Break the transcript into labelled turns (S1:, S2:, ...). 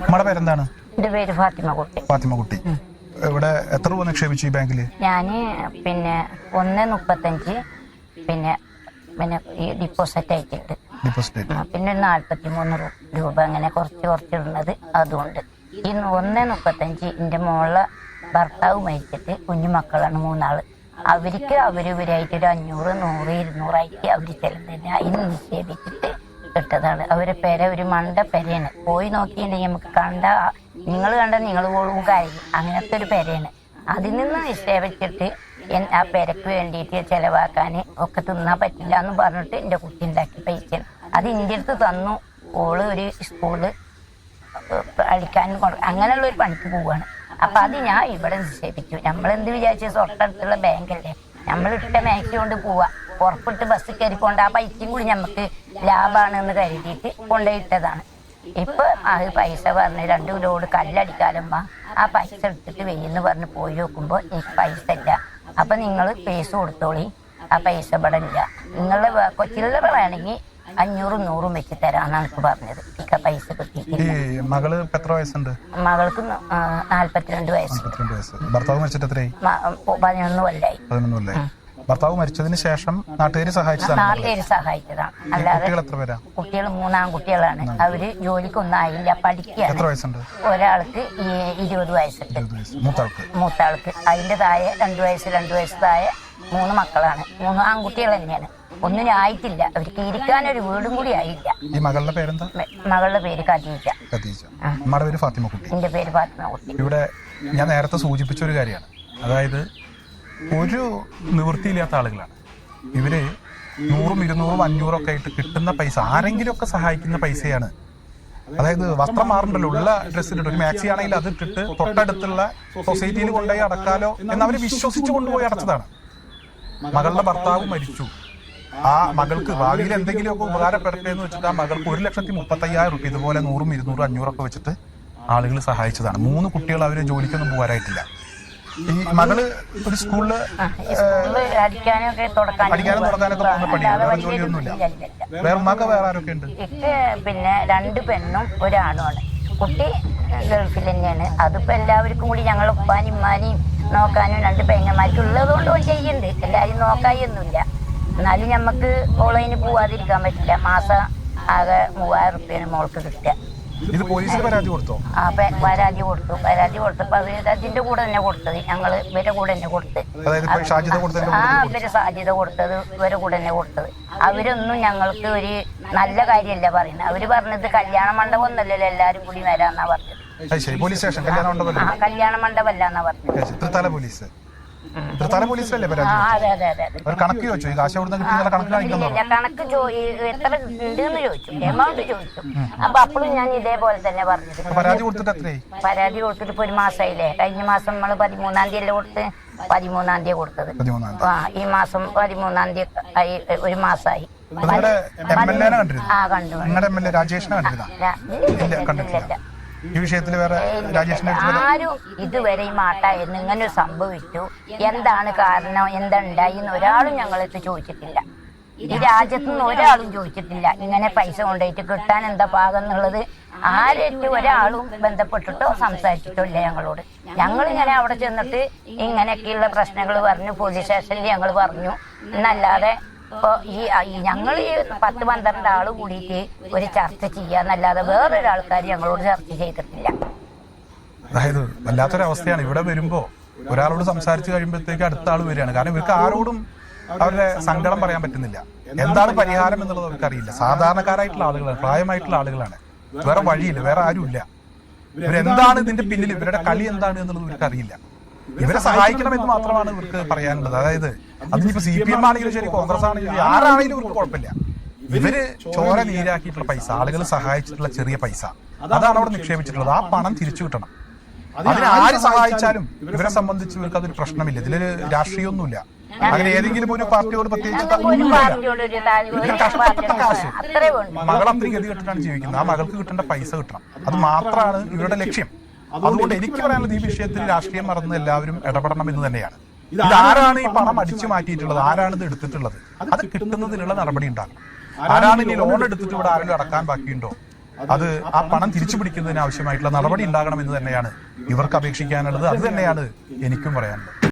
S1: നമ്മുടെ പേരെന്താണ്?
S2: എന്റെ പേര് ഫാത്തിമ കുട്ടി
S1: ഫാത്തിമ കുട്ടി ഇവിടെ എത്ര രൂപ നിക്ഷേപിച്ചു ഈ ബാങ്കിൽ
S2: ഞാൻ പിന്നെ ഒന്ന് മുപ്പത്തഞ്ച് പിന്നെ പിന്നെ ഈ ഡിപ്പോസിറ്റ് ആയിട്ടുണ്ട്.
S1: ഡിപ്പോസിറ്റ്
S2: ആ, പിന്നെ ഒരു നാല്പത്തി മൂന്ന് രൂപ അങ്ങനെ കുറച്ച് കുറച്ച് ഇടുന്നത് അതുകൊണ്ട് ഈ ഒന്ന് മുപ്പത്തഞ്ച് എന്റെ മോളെ ഭർത്താവ് മരിച്ചിട്ട് കുഞ്ഞു മക്കളാണ് മൂന്നാൾ. അവർക്ക് അവരിവരായിട്ട് ഒരു അഞ്ഞൂറ് നൂറ് ഇരുന്നൂറായിട്ട് അവർ ചെലവ് തന്നെ അതിന് നിക്ഷേപിച്ചിട്ട് ഇട്ടതാണ് അവരെ പെര ഒരു മണ്ട പെരയാണ്. പോയി നോക്കിയിട്ടുണ്ടെങ്കിൽ നമുക്ക് കണ്ട നിങ്ങൾ കണ്ട നിങ്ങൾ പോലും കാര്യം. അങ്ങനത്തെ ഒരു പെരയാണ്. അതിൽ നിന്ന് നിക്ഷേപിച്ചിട്ട് ആ പെരക്ക് വേണ്ടിയിട്ട് ചിലവാക്കാൻ ഒക്കെ തിന്നാൻ പറ്റില്ല എന്ന് പറഞ്ഞിട്ട് എന്റെ കുട്ടി ഉണ്ടാക്കി പൈസ. അത് എന്റെ അടുത്ത് തന്നു. ഓൾ ഒരു സ്കൂളിൽ അടിക്കാനും അങ്ങനെയുള്ള ഒരു പണിക്ക് പോവാണ്. അപ്പൊ അത് ഞാൻ ഇവിടെ നിക്ഷേപിച്ചു. നമ്മളെന്ത് വിചാരിച്ചു ബാങ്ക് ബാങ്കല്ലേ? നമ്മൾ ഇട്ട മാക്സി കൊണ്ട് പോവാ. പുറപ്പിട്ട് ബസ് കയറിക്കൊണ്ട് ആ പൈസയും കൂടി നമുക്ക് ലാഭമാണ് എന്ന് കരുതിയിട്ട് കൊണ്ടുപോയിട്ടതാണ്. ഇപ്പൊ ആ പൈസ പറഞ്ഞ് രണ്ടു കിലോട് കല്ലടിക്കാലുമ്പോ ആ പൈസ എടുത്തിട്ട് വെയ്യെന്ന് പറഞ്ഞ് പോയി നോക്കുമ്പോൾ എനിക്ക് പൈസ ഇല്ല. അപ്പൊ നിങ്ങൾ പൈസ കൊടുത്തോളി. ആ പൈസ ഇവിടെ ഇല്ല. നിങ്ങളുടെ വ- ചില്ലറ വേണമെങ്കിൽ അഞ്ഞൂറും നൂറും വെച്ച് തരാന്നാണ് എനിക്ക് പറഞ്ഞത്. ഇക്ക പൈസ കിട്ടിയിട്ടില്ല.
S1: മകൾ എത്ര വയസ്സുണ്ട്?
S2: മകൾക്ക് നാല്പത്തിരണ്ട് വയസ്സ്.
S1: ഭർത്താവ് മരിച്ചിട്ട് എത്രയായി?
S2: പതിനൊന്ന് കൊല്ലായി.
S1: പതിനൊന്നല്ലേ ഭർത്താവ് മരിച്ചതിന് ശേഷം നാട്ടുകാർ സഹായിച്ചതാണ്.
S2: നാട്ടുകാർ സഹായിച്ചതാണ്. അല്ലാതെ
S1: കുട്ടികൾ എത്ര പേരാ?
S2: കുട്ടികൾ മൂന്നാം കുട്ടികളാണ്. അവർ ജോലിക്കൊന്നും ആയില്ല പഠിക്കുകയാണ്
S1: എത്ര വയസ്സുണ്ട്?
S2: ഒരാൾക്ക് ഈ ഇരുപത് വയസ്സുണ്ട്.
S1: ഇരുപത് വയസ്സ്. മൂത്താൾക്ക്?
S2: മൂത്താൾക്ക്. അതിന്റെ താഴെ രണ്ടു വയസ്സ് രണ്ടു വയസ്സ് താഴെ മൂന്ന് മക്കളാണ്. മൂന്ന് ആൺകുട്ടികൾ തന്നെയാണ്. ഒന്നിനും ആയിട്ടില്ല. അവർക്ക് ഇരിക്കാൻ ഒരു വീടും കൂടി ആയില്ല.
S1: ഈ മകളുടെ പേരെന്താ?
S2: മ- മകളുടെ പേര് ഖദീജ.
S1: ഖദീജ. അമ്മയുടെ പേര് ഫാത്തിമ കുട്ടി
S2: എന്റെ പേര് ഫാത്തിമ കുട്ടി
S1: ഇവിടെ ഞാൻ നേരത്തെ സൂചിപ്പിച്ച ഒരു കാര്യമാണ്. അതായത് ഒരു നിവൃത്തിയില്ലാത്ത ആളുകളാണ്. ഇവർ നൂറും ഇരുന്നൂറും അഞ്ഞൂറും ഒക്കെ ആയിട്ട് കിട്ടുന്ന പൈസ ആരെങ്കിലും ഒക്കെ സഹായിക്കുന്ന പൈസയാണ്. അതായത് വസ്ത്രം മാറണ്ടല്ലോ ഉള്ള ഡ്രസ്സിലിട്ട് ഒരു മാക്സി ആണെങ്കിൽ അത് ഇട്ടിട്ട് തൊട്ടടുത്തുള്ള സൊസൈറ്റിയിൽ കൊണ്ടുപോയി അടക്കാലോ എന്ന് അവർ വിശ്വസിച്ചു കൊണ്ടുപോയി അടച്ചതാണ്. മകളുടെ ഭർത്താവ് മരിച്ചു. ആ മകൾക്ക് ഭാവിയിൽ എന്തെങ്കിലുമൊക്കെ ഉപകാരപ്പെടട്ടെ എന്ന് വെച്ചിട്ട് ആ മകൾക്ക് ഒരു ലക്ഷത്തി മുപ്പത്തി അയ്യായിരം റുപ്യ ഇതുപോലെ നൂറും ഇരുന്നൂറും അഞ്ഞൂറൊക്കെ വെച്ചിട്ട് ആളുകൾ സഹായിച്ചതാണ്. മൂന്ന് കുട്ടികൾ അവർ ജോലിക്കൊന്നും പോകാനായിട്ടില്ല. ഈ മകൾ ഒരു
S2: സ്കൂളിൽ അടിക്കാനൊക്കെ
S1: അടിക്കാനും തുടക്കാനൊക്കെ പോകുന്ന പണിയാണ് വേറെ ജോലിയൊന്നുമില്ല. വേറെ ഉമ്മാക്ക് വേറെ ആരൊക്കെ ഉണ്ട്?
S2: പിന്നെ രണ്ട് പെണ്ണും ഒരാണുമാണ്. കുട്ടി ഗൾഫിൽ തന്നെയാണ്. അതിപ്പോ എല്ലാവർക്കും കൂടി ഞങ്ങൾ ഉപ്പാനും ഉമ്മാനെയും നോക്കാനും രണ്ട് പെങ്ങന്മാർക്കും ഉള്ളത് കൊണ്ട് ഓൻ ചെയ്യുന്നുണ്ട് എല്ലാവരും നോക്കായൊന്നുമില്ല. എന്നാലും ഞമ്മക്ക് ഓളതിന് പോവാതിരിക്കാൻ പറ്റില്ല. മാസം ആകെ മൂവായിരം റുപ്യാണ് മോൾക്ക് കിട്ടുക.
S1: ഇത് പോലീസിൽ പരാതി കൊടുത്തോ?
S2: ആ പെ- പരാതി കൊടുത്തു. പരാതി കൊടുത്തപ്പോ അവർ അതിന്റെ കൂടെ തന്നെ കൊടുത്തത്. ഞങ്ങൾ ഇവരെ കൂടെ തന്നെ കൊടുത്ത്.
S1: അതായത് ഇപ്പൊ കൊടുത്തതിന്റെ
S2: ആ ഇവർ സാധ്യത കൊടുത്തത് ഇവരെ കൂടെ തന്നെ കൊടുത്തത്. അവരൊന്നും ഞങ്ങൾക്ക് ഒരു നല്ല കാര്യമല്ല പറയുന്നത്. അവർ പറഞ്ഞത് കല്യാണ മണ്ഡപം ഒന്നല്ലല്ലോ എല്ലാരും കൂടി വരാന്നാ പറഞ്ഞത്.
S1: അത് ശരി പോലീസ് സ്റ്റേഷൻ കല്യാണം ഉണ്ടല്ലോ
S2: ആ കല്യാണ മണ്ഡപം അല്ലാന്നാ പറഞ്ഞത്.
S1: തൃത്താല പോലീസ്. തൃത്താല പോലീസിലല്ലേ പരാതി അവർ കണക്ക് ചോദിച്ചു? ഈ കാശ് എവിടുന്ന് കിട്ടുന്ന കണക്ക് കാണിക്കുന്നു
S2: കണക്ക് എത്ര ഉണ്ട് എന്ന് ചോദിച്ചു. എമൗണ്ട് ചോദിച്ചു. അപ്പൊ അപ്പോഴും ഞാൻ ഇതേപോലെ തന്നെ പറഞ്ഞത്
S1: പരാതി കൊടുത്തിട്ട് എത്രയായി?
S2: പരാതി കൊടുത്തിട്ട് ഇപ്പൊ ഒരു മാസമായില്ലേ? കഴിഞ്ഞ മാസം നമ്മൾ പതിമൂന്നാം തീയതി കൊടുത്ത് പതിമൂന്നാം തീയതി കൊടുത്തത്. ആ ഈ മാസം പതിമൂന്നാം തീയതി ആയി ഒരു മാസമായി. ആ കണ്ടു
S1: രാജേഷിനെ കണ്ടിട്ടില്ല. ഈ വിഷയത്തിൽ വേറെ
S2: ആരും ഇതുവരെ ഈ മാട്ടായിരുന്നു ഇങ്ങനെ സംഭവിച്ചു. എന്താണ് കാരണം? എന്തുണ്ടായി എന്ന് ഒരാളും ഞങ്ങളെടുത്ത് ചോദിച്ചിട്ടില്ല. ഈ രാജ്യത്ത് നിന്ന് ഒരാളും ചോദിച്ചിട്ടില്ല. ഇങ്ങനെ പൈസ കൊണ്ടുപോയിട്ട് കിട്ടാൻ എന്താ പാകം എന്നുള്ളത് ആരേറ്റ് ഒരാളും ബന്ധപ്പെട്ടിട്ടോ സംസാരിച്ചിട്ടോ ഇല്ല ഞങ്ങളോട്. ഞങ്ങൾ ഇങ്ങനെ അവിടെ ചെന്നിട്ട് ഇങ്ങനെയൊക്കെയുള്ള പ്രശ്നങ്ങൾ പറഞ്ഞു. പോലീസ് സ്റ്റേഷനിൽ ഞങ്ങൾ പറഞ്ഞു. എന്നല്ലാതെ ഇപ്പൊ ഈ ഞങ്ങൾ ഈ പത്ത് പന്ത്രണ്ട് ആൾ കൂടിയിട്ട് ഒരു ചർച്ച ചെയ്യാന്നല്ലാതെ വേറൊരാൾക്കാർ ഞങ്ങളോട് ചർച്ച ചെയ്തിട്ടില്ല.
S1: അതായത് വല്ലാത്തൊരവസ്ഥയാണ്. ഇവിടെ വരുമ്പോ ഒരാളോട് സംസാരിച്ചു കഴിയുമ്പോഴത്തേക്ക് അടുത്ത ആൾ വരികയാണ്. കാരണം ഇവർക്ക് ആരോടും അവരുടെ സങ്കടം പറയാൻ പറ്റുന്നില്ല. എന്താണ് പരിഹാരം എന്നുള്ളത് അവർക്ക് അറിയില്ല സാധാരണക്കാരായിട്ടുള്ള ആളുകളാണ് പ്രായമായിട്ടുള്ള ആളുകളാണ്. വേറെ വഴിയില്ല വേറെ ആരുമില്ല. ഇവരെന്താണ് ഇതിന്റെ പിന്നിൽ ഇവരുടെ കളി എന്താണ് എന്നുള്ളത് ഇവർക്ക് അറിയില്ല ഇവരെ സഹായിക്കണം എന്ന് മാത്രമാണ് ഇവർക്ക് പറയാനുള്ളത്. അതായത് അതിനിപ്പോ സി പി എം ആണെങ്കിലും ശരി കോൺഗ്രസ് ആണെങ്കിലും ആരാണെങ്കിലും ഇവർക്ക് കുഴപ്പമില്ല. ഇവർ ചോര നീരാക്കിയിട്ടുള്ള പൈസ ആളുകൾ സഹായിച്ചിട്ടുള്ള ചെറിയ പൈസ. അതാണ് അവിടെ നിക്ഷേപിച്ചിട്ടുള്ളത്. ആ പണം തിരിച്ചു കിട്ടണം. അതിന് ആര് സഹായിച്ചാലും ഇവരെ സംബന്ധിച്ച് ഇവർക്ക് അതൊരു പ്രശ്നമില്ല. ഇതിലൊരു രാഷ്ട്രീയമൊന്നുമില്ല. അങ്ങനെ ഏതെങ്കിലും ഒരു പാർട്ടിയോട് പ്രത്യേകിച്ച്
S2: ഒരു പാർട്ടിയോട് ഒരു താല്പര്യം ഒരു
S1: ഇവർ കഷ്ടപ്പെട്ട കാശ്. മകൾ അത്രയും ഗതി കെട്ടിട്ടാണ് ജീവിക്കുന്നത്. ആ മകൾക്ക് കിട്ടേണ്ട പൈസ കിട്ടണം. അത് മാത്രമാണ് ഇവരുടെ ലക്ഷ്യം. അതുകൊണ്ട് എനിക്ക് പറയാനുള്ളത് ഈ വിഷയത്തിൽ രാഷ്ട്രീയം മറന്ന് എല്ലാവരും ഇടപെടണം എന്ന് തന്നെയാണ്. ഇത് ആരാണ് ഈ പണം അടിച്ചു മാറ്റിയിട്ടുള്ളത്? ആരാണ് ഇത് എടുത്തിട്ടുള്ളത്? അത് കിട്ടുന്നതിനുള്ള നടപടി ഉണ്ടാകും ആരാണ് ഇനി ലോൺ എടുത്തിട്ട് ഇവിടെ ആരെങ്കിലും അടക്കാൻ ബാക്കിയുണ്ടോ? അത് ആ പണം തിരിച്ചു പിടിക്കുന്നതിന് ആവശ്യമായിട്ടുള്ള നടപടി ഉണ്ടാകണം ഉണ്ടാകണമെന്ന് തന്നെയാണ് ഇവർക്ക് അപേക്ഷിക്കാനുള്ളത്. അത് തന്നെയാണ് എനിക്കും പറയാനുള്ളത്.